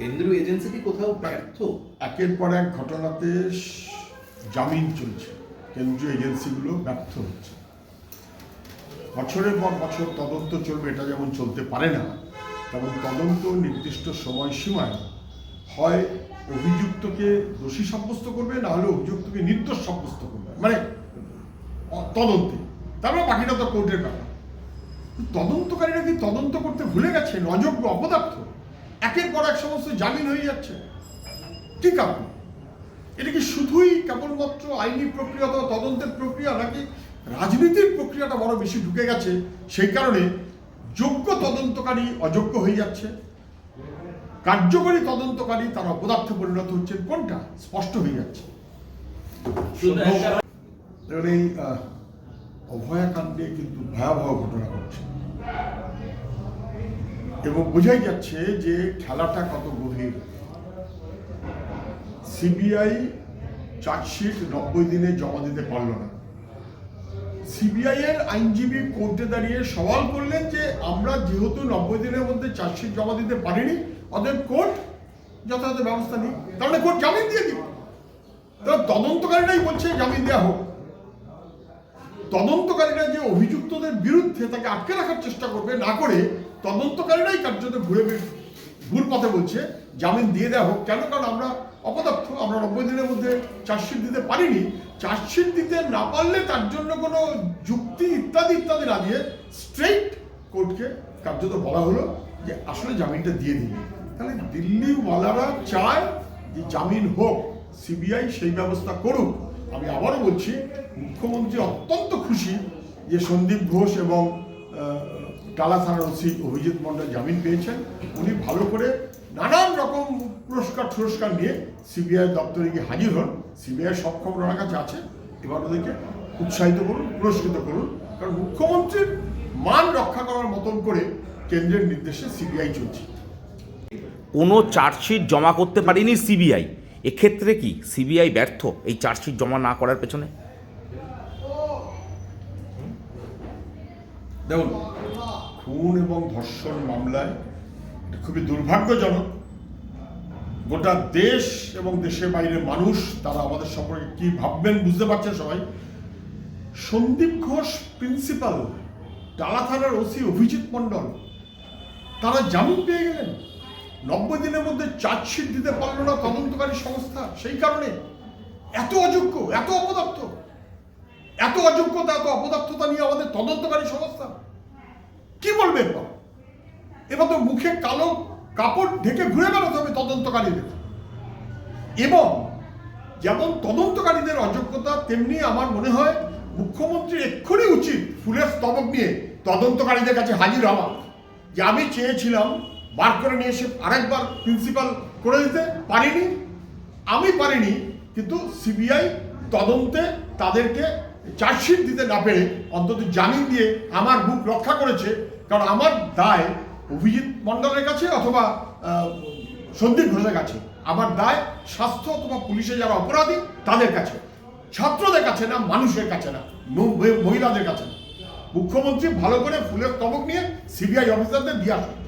কেন্দ্রীয় এজেন্সি কি কোথাও ব্যর্থ? একের পর এক ঘটনাতে জামিন চলছে। কেন্দ্রীয় এজেন্সিগুলো ব্যর্থ হচ্ছে। বছরের পর বছর তদন্ত চলবে, এটা যেমন চলতে পারে না, তেমন তদন্ত নির্দিষ্ট সময়সীমায় হয়। অভিযুক্তকে দোষী সাব্যস্ত করবে, না হলে অভিযুক্তকে নির্দোষ সাব্যস্ত করবে। মানে তদন্তে। তারপরে বাকিটা তো কোর্টের ব্যাপার। তদন্তকারীরা কি তদন্ত করতে ভুলে গেছে? অযোগ্য, অপদার্থ? একের পর এক সমস্ত জামিন হয়ে যাচ্ছে। কি কারণ? এটা কি শুধুই কেবলমাত্র আইনি প্রক্রিয়া অথবা তদন্তের প্রক্রিয়া নাকি রাজনীতির প্রক্রিয়াটা বড় বেশি ঢুকে গেছে? সেই কারণে যোগ্য তদন্তকারী অযোগ্য হয়ে যাচ্ছে। কার্যকরী তদন্তকারী তারা অপদার্থে পরিণত হচ্ছে কোনটা? স্পষ্ট হয়ে যাচ্ছে। এই অভয়াকাণ্ডে কিন্তু ভয়াবহ ঘটনা ঘটছে। এবং বোঝাই যাচ্ছে যে খেলাটা কত গভীর। সিবিআই চার্জশিট নব্বই দিনে জমা দিতে পারল না। সিবিআই এর আইনজীবী কোর্টে দাঁড়িয়ে সওয়াল করলেন যে আমরা যেহেতু নব্বই দিনের মধ্যে চার্জশিট জমা দিতে পারিনি, অতএব কোর্ট যথাযথ ব্যবস্থা নিই তাহলে কোর্ট জামিন দিয়ে দিব তাহলে তদন্তকারীরাই বলছে জামিন দেওয়া হোক। তদন্তকারীরা যে অভিযুক্তদের বিরুদ্ধে তাকে আটকে রাখার চেষ্টা করবে না করে তদন্তকারীরাই কার্যত ঘুরে ভুল পথে বলছে, জামিন দিয়ে দেওয়া হোক। কেন? কারণ আমরা অপদার্থ, আমরা নব্বই দিনের মধ্যে চার্জশিট দিতে পারিনি। চার্জশিট দিতে না পারলে তার জন্য কোনো যুক্তি ইত্যাদি ইত্যাদি না দিয়ে স্ট্রেইট কোর্টকে কার্যত বলা হলো যে আসলে জামিনটা দিয়ে দিন তাহলে দিল্লিওয়ালারা চায় যে জামিন হোক, সিবিআই সেই ব্যবস্থা করুক। আমি আবারও বলছি, মুখ্যমন্ত্রী অত্যন্ত খুশি যে সন্দীপ ঘোষ এবং টালা থানার ওসি অভিজিৎ মন্ডল জামিন পেয়েছেন। উনি ভালো করে নানান রকম পুরস্কার পুরস্কার নিয়ে সিবিআই দপ্তরে গিয়ে হাজির হন। সিবিআই সব খবর ওনার কাছে আছে। এবার ওদেরকে উৎসাহিত করুন, পুরস্কৃত করুন। কারণ মুখ্যমন্ত্রীর মান রক্ষা করার মতন করে কেন্দ্রের নির্দেশে সিবিআই চলছে। কোনো চার্জশিট জমা করতে পারেনি সিবিআই। এক্ষেত্রে কি সিবিআই ব্যর্থ এই চার্জশিট জমা না করার পেছনে? দেখুন, খুন এবং ধর্ষণ মামলায় খুবই দুর্ভাগ্যজনক। গোটা দেশ এবং দেশের বাইরের মানুষ তারা আমাদের সম্পর্কে কি ভাববেন বুঝতে পারছেন সবাই? সন্দীপ ঘোষ প্রিন্সিপাল টালা থানার ওসি অভিজিৎ মণ্ডল, তারা জামিন পেয়ে গেলেন। নব্বই দিনের মধ্যে চার্জশিট দিতে পারল না তদন্তকারী সংস্থা। সেই কারণে এত অযোগ্য, এত অপদার্থ, এত অযোগ্যতা, এত অপদার্থতা নিয়ে আমাদের তদন্তকারী সংস্থা। কি বলবেন এবার এবার তো মুখে কালো কাপড় ঢেকে ঘুরে বেড়াতে হবে তদন্তকারীদের। এবং যেমন তদন্তকারীদের অযোগ্যতা, তেমনি আমার মনে হয় মুখ্যমন্ত্রীর এক্ষুনি উচিত ফুলের স্তবক নিয়ে তদন্তকারীদের কাছে হাজির হওয়া। যে আমি চেয়েছিলাম বার করে নিয়ে এসে আরেকবার প্রিন্সিপাল করে দিতে পারিনি। আমি পারিনি, কিন্তু সিবিআই তদন্তে তাদেরকে চার্জশিট দিতে না পেরে অন্তত জামিন দিয়ে আমার বুক রক্ষা করেছে। কারণ আমার দায় অভিজিৎ মণ্ডলের কাছে অথবা সন্দীপ ঘোষের কাছে। আমার দায় স্বাস্থ্য অথবা পুলিশে যারা অপরাধী, তাদের কাছে। ছাত্রদের কাছে না, মানুষের কাছে না মহ- মহিলাদের কাছে না। মুখ্যমন্ত্রী ভালো করে ফুলের তবক নিয়ে সিবিআই অফিসারদের দিয়ে আসুন।